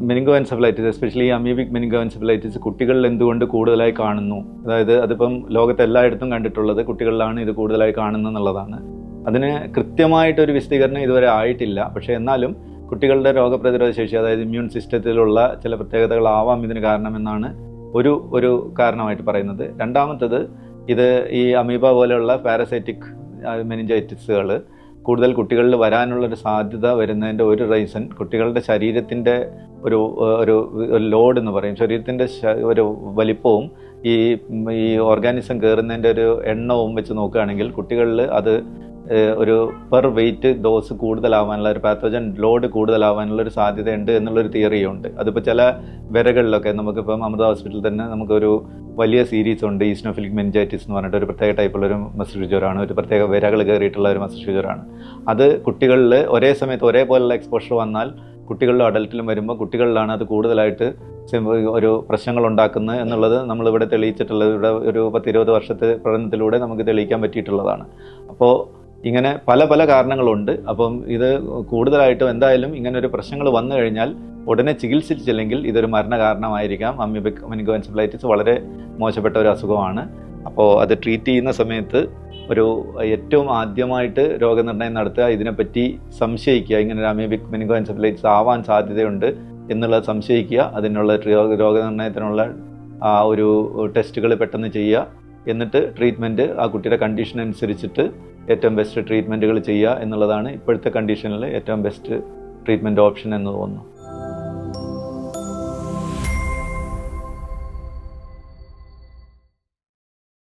Meningo encephalitis especially amoebic meningoencephalitis കുട്ടികളിൽ എന്തുകൊണ്ട് കൂടുതലായി കാണുന്നു? അതായത് അതിപ്പം ലോകത്ത് എല്ലായിടത്തും കണ്ടിട്ടുള്ളത് കുട്ടികളിലാണ് ഇത് കൂടുതലായി കാണുന്നത് എന്നുള്ളതാണ്. അതിന് കൃത്യമായിട്ടൊരു വിശദീകരണം ഇതുവരെ ആയിട്ടില്ല. പക്ഷേ എന്നാലും കുട്ടികളുടെ രോഗപ്രതിരോധ ശേഷി അതായത് ഇമ്മ്യൂൺ സിസ്റ്റത്തിലുള്ള ചില പ്രത്യേകതകളാവാം ഇതിന് കാരണമെന്നാണ് ഒരു ഒരു കാരണമായിട്ട് പറയുന്നത്. രണ്ടാമത്തത് ഇത് ഈ അമീബ പോലെയുള്ള പാരസൈറ്റിക് മെനിഞ്ചൈറ്റിസുകൾ കൂടുതൽ കുട്ടികളിൽ വരാനുള്ളൊരു സാധ്യത വരുന്നതിന്റെ ഒരു റീസൺ കുട്ടികളുടെ ശരീരത്തിന്റെ ഒരു ഒരു ലോഡ് എന്ന് പറയും. ശരീരത്തിന്റെ ഒരു വലിപ്പവും ഈ ഈ ഓർഗാനിസം കയറുന്നതിന്റെ ഒരു എണ്ണവും വെച്ച് നോക്കുകയാണെങ്കിൽ കുട്ടികളിൽ അത് ഒരു പെർ വെയിറ്റ് ഡോസ് കൂടുതലാവാനുള്ള ഒരു പാത്തോജൻ ലോഡ് കൂടുതലാവാനുള്ള ഒരു സാധ്യതയുണ്ട് എന്നുള്ളൊരു തിയറിയുണ്ട് അതിപ്പോൾ ചില വിരകളിലൊക്കെ നമുക്കിപ്പം അമൃത ഹോസ്പിറ്റലിൽ തന്നെ നമുക്കൊരു വലിയ സീരീസ് ഉണ്ട് ഈസ്നോഫിലിക് മെൻജൈറ്റിസ് എന്ന് പറഞ്ഞിട്ട് ഒരു പ്രത്യേക ടൈപ്പുള്ള ഒരു മസ്തിഷ്ക ജ്വരമാണ് ഒരു പ്രത്യേക വിരകൾ കയറിയിട്ടുള്ള ഒരു മസ്തിഷ്ക ജ്വരമാണ് അത് കുട്ടികളിൽ ഒരേ സമയത്ത് ഒരേപോലുള്ള എക്സ്പോഷർ വന്നാൽ കുട്ടികളിലും അഡൽട്ടിലും വരുമ്പോൾ കുട്ടികളിലാണ് അത് കൂടുതലായിട്ട് ഒരു പ്രശ്നങ്ങൾ ഉണ്ടാക്കുന്നത് എന്നുള്ളത് നമ്മളിവിടെ തെളിയിച്ചിട്ടുള്ളത് ഇവിടെ ഒരു പത്തിരുപത് വർഷത്തെ പഠനത്തിലൂടെ നമുക്ക് തെളിയിക്കാൻ പറ്റിയിട്ടുള്ളതാണ്. അപ്പോൾ ഇങ്ങനെ പല പല കാരണങ്ങളുണ്ട്. അപ്പം ഇത് കൂടുതലായിട്ടും എന്തായാലും ഇങ്ങനെ ഒരു പ്രശ്നങ്ങൾ വന്നു കഴിഞ്ഞാൽ ഉടനെ ചികിത്സിച്ചില്ലെങ്കിൽ ഇതൊരു മരണ കാരണമായിരിക്കാം അമ്യൂബിക് മെനിഗോൻസെഫ്ലൈറ്റിസ് വളരെ മോശപ്പെട്ട ഒരു അസുഖമാണ്. അപ്പോൾ അത് ട്രീറ്റ് ചെയ്യുന്ന സമയത്ത് ഒരു ഏറ്റവും ആദ്യമായിട്ട് രോഗനിർണയം നടത്തുക ഇതിനെപ്പറ്റി സംശയിക്കുക ഇങ്ങനെ ഒരു അമീബിക് മെനിഗോൻസെഫ്ലൈറ്റിസ് ആവാൻ സാധ്യതയുണ്ട് എന്നുള്ളത് സംശയിക്കുക അതിനുള്ള രോഗ രോഗനിർണയത്തിനുള്ള ഒരു ടെസ്റ്റുകൾ പെട്ടെന്ന് ചെയ്യുക. എന്നിട്ട് ട്രീറ്റ്മെന്റ് ആ കുട്ടിയുടെ കണ്ടീഷൻ അനുസരിച്ചിട്ട് ഏറ്റവും ബെസ്റ്റ് ട്രീറ്റ്മെന്റുകൾ ചെയ്യുക എന്നുള്ളതാണ് ഇപ്പോഴത്തെ കണ്ടീഷനിൽ ഏറ്റവും ബെസ്റ്റ് ട്രീറ്റ്മെന്റ് ഓപ്ഷൻ എന്ന് തോന്നുന്നു.